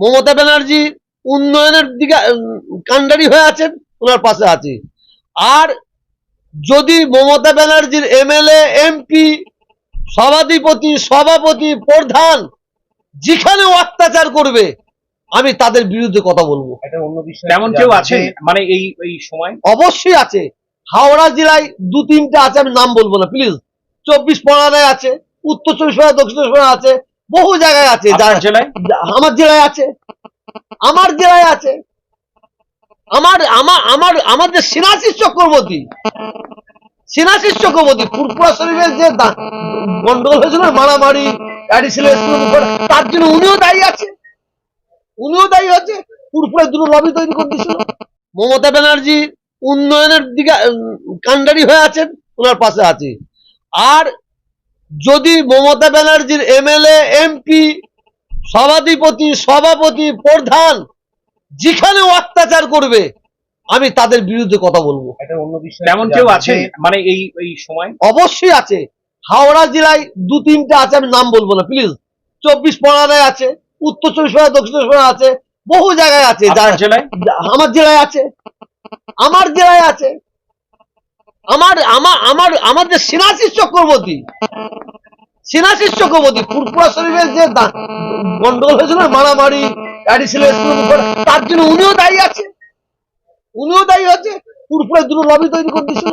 মমতা ব্যানার্জি উন্নয়নের দিকে উম, কাণ্ডারি হয়ে আছেন ওনার পাশে আছি। আর যদি মমতা ব্যানার্জির এমএলএ এমপি সভাধিপতি সভাপতি প্রধান যেখানে অত্যাচার করবে আমি তাদের বিরুদ্ধে কথা বলব। এটা তেমন কেউ আছেন? মানে এই এই সময়? অবশ্যই আছে। হাওড়া জেলায় দু তিনটে আছে আমি নাম বলব না প্লিজ। চব্বিশ পরগনায় আছে উত্তর চব্বিশ পরগনা দক্ষিণ চব্বিশ পরগনা আছে বহু জায়গায় আছে আমার জেলায় আছে। আমার জেলায় আছে। আমার আমার আমার আমাদের সিনাশিস চক্রবর্তী। সিনাশিস চক্রবর্তী ফুরপুরা শরীফের যে গন্ডগোল হয়েছিল মারামারি অ্যাডিশনাল তার জন্য উনিও দায়ী আছে। উনিও দায়ী হচ্ছে ফুরপুরে দুটো লবি তৈরি করে দিয়েছিল। মমতা ব্যানার্জি উন্নয়নের দিকে কান্ডারি হয়ে আছেন ওনার পাশে আছে। আর যদি মমতা ব্যানার্জির এমএলএ এমপি সভাধিপতি সভাপতি প্রধান যেখানে অত্যাচার করবে আমি তাদের বিরুদ্ধে কথা বলব। তেমন কেউ আছেন? মানে এই এই সময়? অবশ্যই আছে। হাওড়া জেলায় দু তিনটে আছে আমি নাম বলব না প্লিজ চব্বিশ পরগনায় আছে উত্তর চব্বিশ পরগনা দক্ষিণ চব্বিশ পরগনা আছে বহু জায়গায় আছে। আমার জেলায় আছে। আমার জেলায় আছে। আমার আমার আমার যে সিনাশিস চক্রবর্তী। সিনাশিস চক্রবর্তী ফুরপুরা শরীফের যে গন্ডগোল হয়েছিল, মারামারি তার জন্য উনিও দায়ী আছে। উনিও দায়ী আছে ফুরপুরে দুটো লবি তৈরি করে দিয়েছিল।